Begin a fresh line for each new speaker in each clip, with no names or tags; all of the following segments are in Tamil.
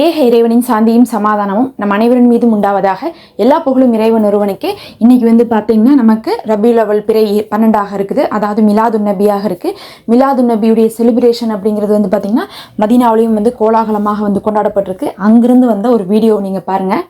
ஏக இறைவனின் சாந்தியும் சமாதானமும் நம் அனைவரின் மீதும் உண்டாவதாக எல்லா புகழும் இறைவன் ஒருவனுக்கே. இன்றைக்கி வந்து பார்த்தீங்கன்னா நமக்கு ரபி லெவல் பிறை பன்னெண்டாக இருக்குது. அதாவது மிலாது நபியாக இருக்குது மிலாது நபியுடைய செலிப்ரேஷன் அப்படிங்கிறது வந்து பார்த்தீங்கன்னா மதினாவிலையும் வந்து கோலாகலமாக வந்து கொண்டாடப்பட்டிருக்கு. அங்கிருந்து வந்த ஒரு வீடியோ நீங்கள் பாருங்கள்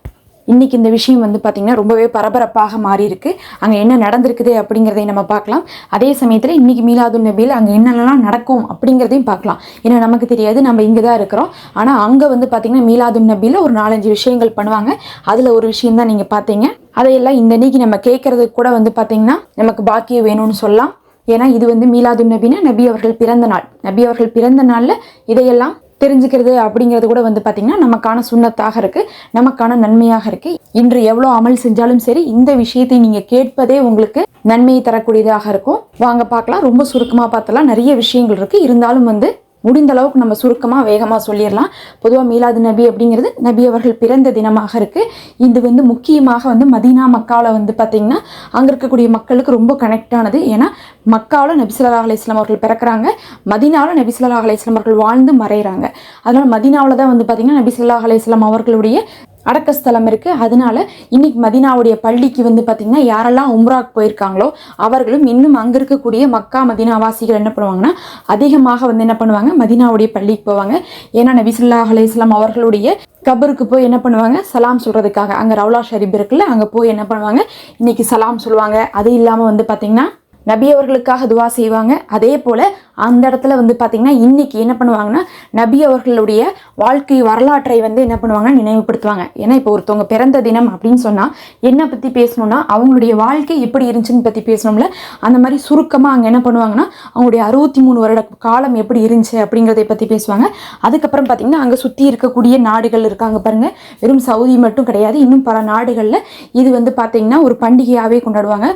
இன்னைக்கு இந்த விஷயம் வந்து பார்த்திங்கன்னா ரொம்பவே பரபரப்பாக மாறி இருக்கு அங்கே என்ன நடந்திருக்குது அப்படிங்கிறதையும் நம்ம பார்க்கலாம். அதே சமயத்தில் இன்னைக்கு மீலாதுல் நபியில் அங்கே என்னென்னலாம் நடக்கும் அப்படிங்கிறதையும் பார்க்கலாம். ஏன்னா நமக்கு தெரியாது நம்ம இங்கே தான் இருக்கிறோம். ஆனால் அங்கே வந்து பார்த்திங்கன்னா மீலாதுல் நபியில் ஒரு நாலஞ்சு விஷயங்கள் பண்ணுவாங்க. அதில் ஒரு விஷயம் தான் நீங்கள் பார்த்தீங்க. அதையெல்லாம் இந்த இன்னைக்கு நம்ம கேட்குறதுக்கு கூட வந்து பார்த்திங்கன்னா நமக்கு பாக்கியம் வேணும்னு சொல்லலாம். ஏன்னா இது வந்து மீலாதுன் நபின்னா நபி அவர்கள் பிறந்த நாள். நபி அவர்கள் பிறந்த நாளில் இதையெல்லாம் தெரிஞ்சுக்கிறது அப்படிங்கிறது கூட வந்து பார்த்திங்கன்னா நமக்கான சுண்ணத்தாக இருக்குது நமக்கான நன்மையாக இருக்குது இன்று எவ்வளோ அமல் செஞ்சாலும் சரி இந்த விஷயத்தை நீங்கள் கேட்பதே உங்களுக்கு நன்மையை தரக்கூடியதாக இருக்கும். வாங்க பார்க்கலாம். ரொம்ப சுருக்கமாக பார்த்தலாம் நிறைய விஷயங்கள் இருக்குது இருந்தாலும் வந்து முடிந்த அளவுக்கு நம்ம சுருக்கமாக வேகமாக சொல்லிடலாம். பொதுவாக மீலாது நபி அப்படிங்கிறது நபி அவர்கள் பிறந்த தினமாக இருக்குது இது வந்து முக்கியமாக வந்து மதீனா மக்காவில் வந்து பார்த்திங்கன்னா அங்கே இருக்கக்கூடிய மக்களுக்கு ரொம்ப கனெக்ட் ஆனது. ஏன்னா மக்காவில் நபிசுல்லா இஸ்லாம் அவர்கள் பிறக்கிறாங்க. மதினாவில் நபிசுல்லா அலையம் அவர்கள் வாழ்ந்து மறைகிறாங்க அதனால் மதீனாவில் தான் வந்து பார்த்திங்கன்னா நபிசுல்லா அலையம் அவர்களுடைய அடக்கஸ்தலம் இருக்குது அதனால இன்னைக்கு மதினாவுடைய பள்ளிக்கு வந்து பார்த்திங்கன்னா யாரெல்லாம் உம்ராக் போயிருக்காங்களோ அவர்களும் இன்னும் அங்கே இருக்கக்கூடிய மக்கா மதினாவாசிகள் என்ன பண்ணுவாங்கன்னா அதிகமாக வந்து என்ன பண்ணுவாங்க? மதினாவுடைய பள்ளிக்கு போவாங்க. ஏன்னா நபிசுல்லா அலையம் அவர்களுடைய கபருக்கு போய் என்ன பண்ணுவாங்க? சலாம் சொல்கிறதுக்காக அங்கே ரவுலா ஷரீப் இருக்குல்ல அங்கே போய் என்ன பண்ணுவாங்க? இன்னைக்கு சலாம் சொல்லுவாங்க. அது இல்லாமல் வந்து பார்த்திங்கன்னா நபி அவர்களுக்காக துவா செய்வாங்க. அதே போல் அந்த இடத்துல வந்து பார்த்திங்கன்னா இன்றைக்கி என்ன பண்ணுவாங்கன்னா நபி அவர்களுடைய வாழ்க்கை வரலாற்றை வந்து என்ன பண்ணுவாங்க நினைவுபடுத்துவாங்க. ஏன்னா இப்போ ஒருத்தவங்க பிறந்த தினம் அப்படின்னு சொன்னால் என்ன பற்றி பேசணும்னா அவங்களுடைய வாழ்க்கை எப்படி இருந்துச்சுன்னு பற்றி பேசணும்ல. அந்த மாதிரி சுருக்கமாக அங்கே என்ன பண்ணுவாங்கன்னா அவங்களுடைய அறுபத்தி மூணு வருட காலம் எப்படி இருந்துச்சு அப்படிங்கிறதை பற்றி பேசுவாங்க. அதுக்கப்புறம் பார்த்திங்கன்னா அங்கே சுற்றி இருக்கக்கூடிய நாடுகள் இருக்காங்க பாருங்கள் வெறும் சவுதி மட்டும் கிடையாது இன்னும் பல நாடுகளில் இது வந்து பார்த்திங்கன்னா ஒரு பண்டிகையாகவே கொண்டாடுவாங்க.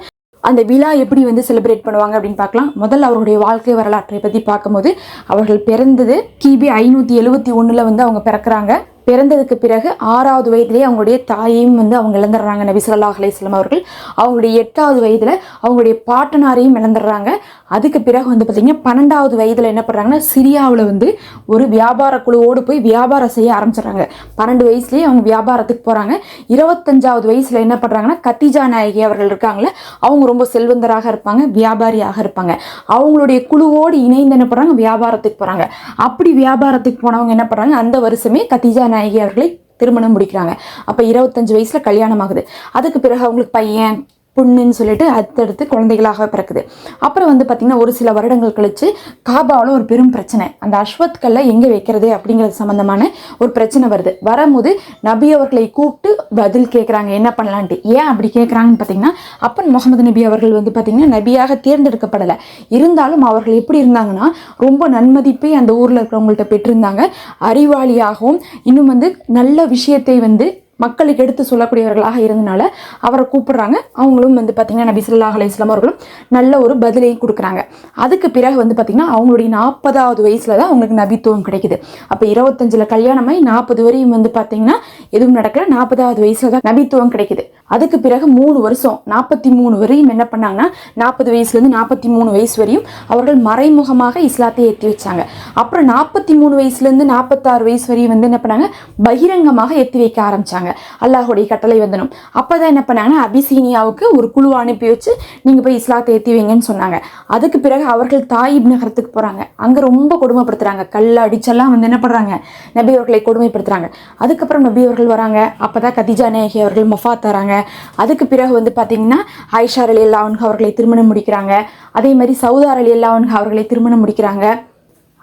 அந்த விழா எப்படி வந்து செலிப்ரேட் பண்ணுவாங்க அப்படின்னு பார்க்கலாம். முதல்ல அவருடைய வாழ்க்கை வரலாற்றை பற்றி பார்க்கும்போது அவர்கள் பிறந்தது கிபி ஐநூற்றி எழுபத்தி ஒன்றில் வந்து அவங்க பிறக்கிறாங்க. பிறந்ததுக்கு பிறகு ஆறாவது வயதிலே அவங்களுடைய தாயையும் வந்து அவங்க இழந்துடுறாங்க. நபி சொல்லா அலையம் அவர்கள் அவங்களுடைய எட்டாவது வயதில் அவங்களுடைய பாட்டனாரையும் இழந்துடுறாங்க. அதுக்கு பிறகு வந்து பார்த்திங்கன்னா பன்னெண்டாவது வயதில் என்ன பண்ணுறாங்கன்னா சிரியாவில் வந்து ஒரு வியாபார குழுவோடு போய் வியாபாரம் செய்ய ஆரம்பிச்சிடுறாங்க. பன்னெண்டு வயசுலேயே அவங்க வியாபாரத்துக்கு போகிறாங்க இருபத்தஞ்சாவது வயசில் என்ன பண்ணுறாங்கன்னா கத்திஜா நாயகி அவர்கள் இருக்காங்களே அவங்க ரொம்ப செல்வந்தராக இருப்பாங்க வியாபாரியாக இருப்பாங்க. அவங்களுடைய குழுவோடு இணைந்து என்ன பண்ணுறாங்க வியாபாரத்துக்கு போகிறாங்க அப்படி வியாபாரத்துக்கு போனவங்க என்ன பண்ணுறாங்க அந்த வருஷமே கத்திஜா நாயகி அவர்களை திருமணம் முடிக்கிறாங்க. அப்போ இருபத்தஞ்சு வயசில் கல்யாணம் ஆகுது. அதுக்கு பிறகு அவங்களுக்கு பையன் புண்ணுன்னு சொல்லிட்டு அடுத்தடுத்து குழந்தைகளாக பிறக்குது. அப்புறம் வந்து பார்த்திங்கன்னா ஒரு சில வருடங்கள் கழித்து காபாவில் ஒரு பெரும் பிரச்சனை. அந்த அஸ்வத்கல்லை எங்கே வைக்கிறது அப்படிங்கிறது சம்மந்தமான ஒரு பிரச்சனை வருது. வரும்போது நபி அவர்களை கூப்பிட்டு பதில் கேட்குறாங்க என்ன பண்ணலான்ட்டு. ஏன் அப்படி கேட்குறாங்கன்னு பார்த்தீங்கன்னா அப்பன் முகமது நபி அவர்கள் வந்து பார்த்திங்கன்னா நபியாக தேர்ந்தெடுக்கப்படலை. இருந்தாலும் அவர்கள் எப்படி இருந்தாங்கன்னா ரொம்ப நன்மதிப்பை அந்த ஊரில் இருக்கிறவங்கள்ட்ட பெற்றிருந்தாங்க. அறிவாளியாகவும் இன்னும் வந்து நல்ல விஷயத்தை வந்து மக்களுக்கு எடுத்து சொல்லக்கூடியவர்களாக இருந்தனால அவரை கூப்பிடுறாங்க. அவங்களும் வந்து பார்த்திங்கன்னா நபி ஸல்லல்லாஹு அலைஹி அவர்களும் நல்ல ஒரு பதிலையும் கொடுக்குறாங்க. அதுக்கு பிறகு வந்து பார்த்திங்கன்னா அவங்களுடைய நாற்பதாவது வயசில் தான் அவங்களுக்கு நபித்துவம் கிடைக்குது. அப்போ இருபத்தஞ்சில் கல்யாணமாகி நாற்பது வரையும் வந்து பார்த்திங்கன்னா எதுவும் நடக்கல. நாற்பதாவது வயசில் தான் நபித்துவம் கிடைக்குது. அதுக்கு பிறகு மூணு வருஷம் நாற்பத்தி மூணு வரையும் என்ன பண்ணாங்கன்னா நாற்பது வயசுலேருந்து நாற்பத்தி மூணு வயசு வரையும் அவர்கள் மறைமுகமாக இஸ்லாத்தை ஏற்றி வச்சாங்க. அப்புறம் நாற்பத்தி மூணு வயசுலேருந்து நாற்பத்தாறு வயசு வரையும் வந்து என்ன பண்ணாங்க? பகிரங்கமாக ஏற்றி வைக்க ஆரம்பித்தாங்க ஆரம்பிச்சாங்க அல்லாஹுடைய கட்டளை வந்தனும். அப்போ தான் என்ன பண்ணாங்கன்னா அபிசீனியாவுக்கு ஒரு குழு அனுப்பி வச்சு நீங்கள் போய் இஸ்லாத்தை ஏற்றி வைங்கன்னு சொன்னாங்க. அதுக்கு பிறகு அவர்கள் தாயிப் நகரத்துக்கு போகிறாங்க அங்கே ரொம்ப கொடுமைப்படுத்துகிறாங்க கல் அடிச்செல்லாம் வந்து என்ன பண்ணுறாங்க நபி அவர்களை கொடுமைப்படுத்துகிறாங்க அதுக்கப்புறம் நபி அவர்கள் வராங்க. அப்போ தான் கதிஜா நேகி அவர்கள் மொஃபாத் தராங்க. அதுக்கு பிறகு வந்து பார்த்தீங்கன்னா ஆயிஷா அலி அல்லாவுன்ஹு அவர்களை திருமணம் முடிக்கிறாங்க. அதே மாதிரி சவுதார் அலி அல்லாவுன்ஹு அவர்களை திருமணம் முடிக்கிறாங்க.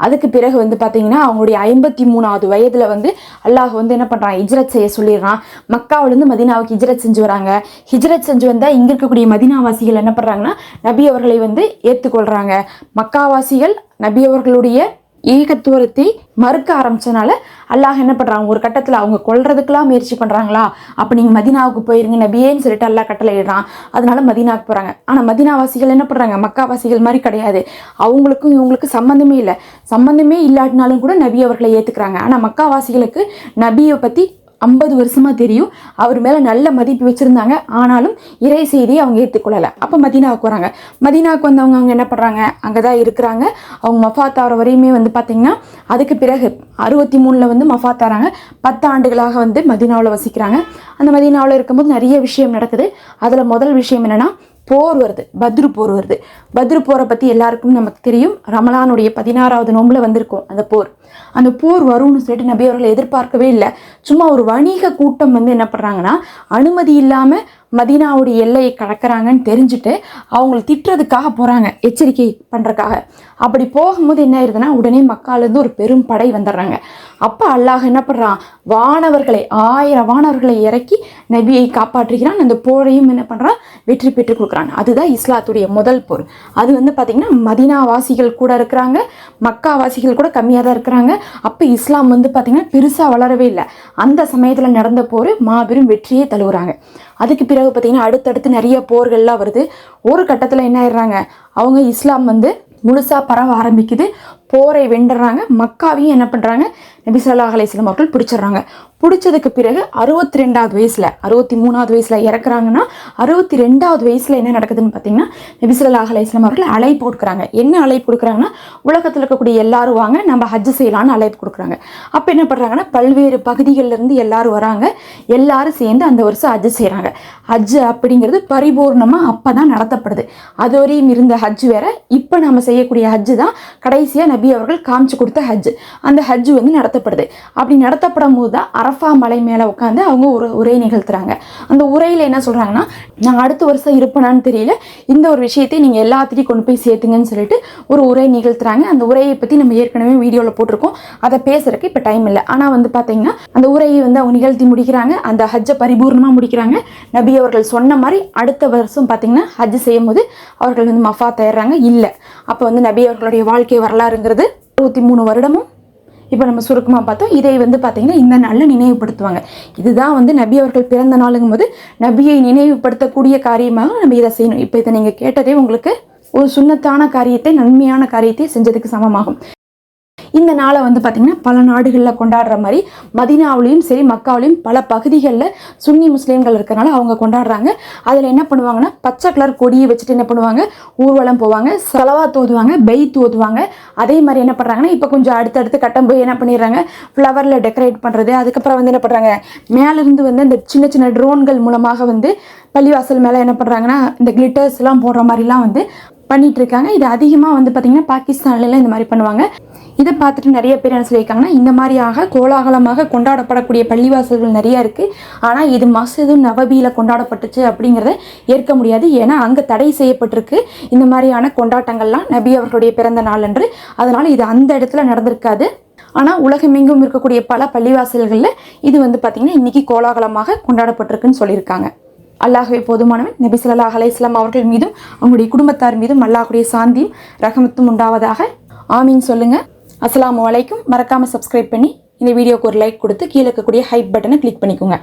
அதுக்கு பிறகு வந்து பார்த்தீங்கன்னா அவங்களுடைய ஐம்பத்தி மூணாவது வயதில் வந்து அல்லாஹ் வந்து என்ன பண்ணுறான் ஹிஜ்ரத் செய்ய சொல்லிடுறான். மக்காவிலேருந்து மதினாவுக்கு ஹிஜ்ரத் செஞ்சு வராங்க. ஹிஜ்ரத் செஞ்சு வந்தால் இங்கே இருக்கக்கூடிய மதினாவாசிகள் என்ன பண்ணுறாங்கன்னா நபி அவர்களை வந்து ஏற்றுக்கொள்கிறாங்க மக்காவாசிகள் நபி அவர்களுடைய ஏகத்துவத்தை மறுக்க ஆரம்பிச்சனால அல்லாஹ் என்ன பண்ணுறாங்க ஒரு கட்டத்தில் அவங்க கொள்றதுக்கெல்லாம் முயற்சி பண்ணுறாங்களா அப்போ நீங்கள் மதினாவுக்கு போயிருங்க நபியேன்னு சொல்லிட்டு அல்லாஹ் கட்டளை இடுறான். அதனால மதினாவுக்கு போகிறாங்க ஆனால் மதினாவாசிகள் என்ன பண்ணுறாங்க மக்காவாசிகள் மாதிரி கிடையாது. அவங்களுக்கும் இவங்களுக்கும் சம்மந்தமே இல்லை. சம்மந்தமே இல்லாட்டினாலும் கூட நபி அவர்களை ஏற்றுக்கிறாங்க ஆனால் மக்காவாசிகளுக்கு நபியை பற்றி ஐம்பது வருஷமாக தெரியும். அவர் மேலே நல்ல மதிப்பு வச்சுருந்தாங்க. ஆனாலும் இறை செய்தியை அவங்க ஏற்றுக்கொள்ளலை அப்போ மதீனாவுக்கு வராங்க. மதீனாவுக்கு வந்தவங்க அவங்க என்ன பண்ணுறாங்க அங்கே தான் இருக்கிறாங்க. அவங்க மஃபாத் வரையுமே வந்து பார்த்திங்கன்னா அதுக்கு பிறகு அறுபத்தி மூணில் வந்து மஃபாத் பத்து ஆண்டுகளாக வந்து மதீனாவில் வசிக்கிறாங்க. அந்த மதீனாவில் இருக்கும்போது நிறைய விஷயம் நடக்குது. அதில் முதல் விஷயம் என்னென்னா போர் வருது. பத்ரு போர் வருது. பத்ரு போரை பற்றி எல்லாருக்கும் நமக்கு தெரியும். ரமலானுடைய பதினாறாவது நோம்பில் வந்திருக்கும் அந்த போர். அந்த போர் வரும்னு சொல்லிட்டு நபி அவர்கள் எதிர்பார்க்கவே இல்லை. சும்மா ஒரு வணிக கூட்டம் வந்து என்ன பண்ணுறாங்கன்னா அனுமதி இல்லாமல் மதீனாவுடைய எல்லையை கடக்கிறாங்கன்னு தெரிஞ்சுட்டு அவங்கள திட்டுறதுக்காக போகிறாங்க எச்சரிக்கை பண்ணுறதுக்காக அப்படி போகும்போது என்ன ஆயிருதுன்னா உடனே மக்காலேருந்து ஒரு பெரும் படை வந்துடுறாங்க. அப்போ அல்லாஹ் என்ன பண்ணுறான் வானவர்களை ஆயிரம் வானவர்களை இறக்கி நபியை காப்பாற்றுகிறான் அந்த போரையும் என்ன பண்ணுறான் வெற்றி பெற்று கொடுக்குறான். அதுதான் இஸ்லாத்துடைய முதல் போர். அது வந்து பார்த்திங்கன்னா மதினாவாசிகள் கூட இருக்கிறாங்க மக்கா வாசிகள் கூட கம்மியாக தான் இருக்கிறாங்க. அப்போ இஸ்லாம் வந்து பார்த்திங்கன்னா பெருசாக வளரவே இல்லை. அந்த சமயத்தில் நடந்த போர் மாபெரும் வெற்றியை தழுவுறாங்க. அதுக்கு பிறகு பார்த்திங்கன்னா அடுத்தடுத்து நிறைய போர்கள்லாம் வருது. ஒரு கட்டத்தில் என்ன ஆயிடுறாங்க? அவங்க இஸ்லாம் வந்து முழுசாக பரவ ஆரம்பிக்குது. போரை வெண்டுறாங்க மக்காவையும் என்ன பண்ணுறாங்க நபி ஸல்லல்லாஹு அலைஹி அவர்கள் பிடிச்சிடுறாங்க. பிடிச்சதுக்கு பிறகு அறுபத்தி ரெண்டாவது வயசில் அறுபத்தி மூணாவது வயசில் இறக்குறாங்கன்னா அறுபத்தி ரெண்டாவது வயசில் என்ன நடக்குதுன்னு பார்த்தீங்கன்னா நபி ஸல்லல்லாஹு அலைஹி அவர்கள் அழைப்பு கொடுக்குறாங்க என்ன அழைப்பு கொடுக்குறாங்கன்னா உலகத்தில் இருக்கக்கூடிய எல்லாரும் வாங்க நம்ம ஹஜ் செய்யலாம்னு அழைப்பு கொடுக்குறாங்க அப்போ என்ன பண்ணுறாங்கன்னா பல்வேறு பகுதிகளிலிருந்து எல்லாரும் வராங்க. எல்லாரும் சேர்ந்து அந்த வருஷம் ஹஜ்ஜு செய்கிறாங்க ஹஜ்ஜு அப்படிங்கிறது பரிபூர்ணமாக அப்போ தான் நடத்தப்படுது. அது வரையும் இருந்த ஹஜ் வேற இப்போ நம்ம செய்யக்கூடிய ஹஜ்ஜு தான் கடைசியாக நபி நபி அவர்கள் காமிச்சு கொடுத்த ஹஜ் அந்த ஹஜ் வந்து நடத்தப்படுது. அப்படி நடத்தப்படும் போது தான் அரஃபா மலை மேலே உட்காந்து அவங்க ஒரு உரை நிகழ்த்துறாங்க. அந்த உரையில் என்ன சொல்கிறாங்கன்னா நான் அடுத்த வருஷம் இருப்பேனான்னு தெரியல. இந்த ஒரு விஷயத்தை நீங்கள் எல்லாத்திலையும் கொண்டு போய் சேர்த்துங்கன்னு சொல்லிட்டு ஒரு உரை நிகழ்த்துறாங்க. அந்த உரையை பற்றி நம்ம ஏற்கனவே வீடியோவில் போட்டிருக்கோம். அதை பேசுகிறக்கு இப்போ டைம் இல்லை. ஆனால் வந்து பார்த்தீங்கன்னா அந்த உரையை வந்து அவங்க நிகழ்த்தி முடிக்கிறாங்க. அந்த ஹஜ்ஜை பரிபூர்ணமாக முடிக்கிறாங்க. நபி அவர்கள் சொன்ன மாதிரி அடுத்த வருஷம் பார்த்தீங்கன்னா ஹஜ் செய்யும் போது அவர்கள் வந்து மஃபா தயாராங்க இல்லை. அப்போ வந்து நபி அவர்களுடைய வாழ்க்கை அப்படிங்கிறது அறுபத்தி மூணு வருடமும் இப்போ நம்ம சுருக்கமாக பார்த்தோம். இதை வந்து பார்த்திங்கன்னா இந்த நாளில் நினைவுபடுத்துவாங்க. இதுதான் வந்து நபி அவர்கள் பிறந்த நாளுங்கும் போது நபியை நினைவுபடுத்தக்கூடிய காரியமாக நம்ம இதை செய்யணும். இப்போ இதை நீங்கள் கேட்டதே உங்களுக்கு ஒரு சுண்ணத்தான காரியத்தை நன்மையான காரியத்தை செஞ்சதுக்கு சமமாகும். இந்த நாளை வந்து பார்த்திங்கன்னா பல நாடுகளில் கொண்டாடுற மாதிரி மதினாவிலையும் சரி மக்காவிலையும் பல பகுதிகளில் சுன்னி முஸ்லீம்கள் இருக்கிறனால அவங்க கொண்டாடுறாங்க. அதில் என்ன பண்ணுவாங்கன்னா பச்சை கலர் கொடியை வச்சுட்டு என்ன பண்ணுவாங்க? ஊர்வலம் போவாங்க செலவா தோதுவாங்க பெய் தோதுவாங்க. அதே மாதிரி என்ன பண்ணுறாங்கன்னா இப்போ கொஞ்சம் அடுத்தடுத்து கட்டம் போய் என்ன பண்ணிடுறாங்க? ஃப்ளவரில் டெக்கரேட் பண்ணுறது அதுக்கப்புறம் வந்து என்ன பண்ணுறாங்க மேலேருந்து வந்து அந்த சின்ன சின்ன ட்ரோன்கள் மூலமாக வந்து பள்ளிவாசல் மேலே என்ன பண்ணுறாங்கன்னா இந்த கிளிட்டர்ஸ்லாம் போடுற மாதிரிலாம் வந்து பண்ணிட்டு இருக்காங்க இது அதிகமாக வந்து பார்த்திங்கன்னா பாகிஸ்தான்லாம் இந்த மாதிரி பண்ணுவாங்க. இதை பார்த்துட்டு நிறைய பேர் என்ன சொல்லியிருக்காங்கன்னா இந்த மாதிரியாக கோலாகலமாக கொண்டாடப்படக்கூடிய பள்ளிவாசல்கள் நிறைய இருக்குது ஆனால் இது மசூது நவபியில் கொண்டாடப்பட்டுச்சு அப்படிங்கிறத ஏற்க முடியாது. ஏன்னா அங்கே தடை செய்யப்பட்டிருக்கு. இந்த மாதிரியான கொண்டாட்டங்கள்லாம் நபி அவர்களுடைய பிறந்த நாள் அன்று. அதனால் இது அந்த இடத்துல நடந்திருக்காது. ஆனால் உலகமெங்கும் இருக்கக்கூடிய பல பள்ளிவாசல்களில் இது வந்து பார்த்திங்கன்னா இன்றைக்கி கோலாகலமாக கொண்டாடப்பட்டிருக்குன்னு சொல்லியிருக்காங்க. அல்லாஹுவே போதுமானவன். நபி சொல்லா அலைஹி அவர்கள் மீதும் அவங்களுடைய குடும்பத்தார் மீதும் அல்லாஹுடைய சாந்தியும் ரகமத்தும் உண்டாவதாக. ஆமீன் சொல்லுங்க. அஸ்லாம் வலைக்கும் மறக்காம சப்ஸ்கிரைப் பண்ணி இந்த வீடியோக்கு ஒரு லைக் கொடுத்து கீழே இருக்கக்கூடிய ஹைப் பட்டனை கிளிக் பண்ணிக்கோங்க.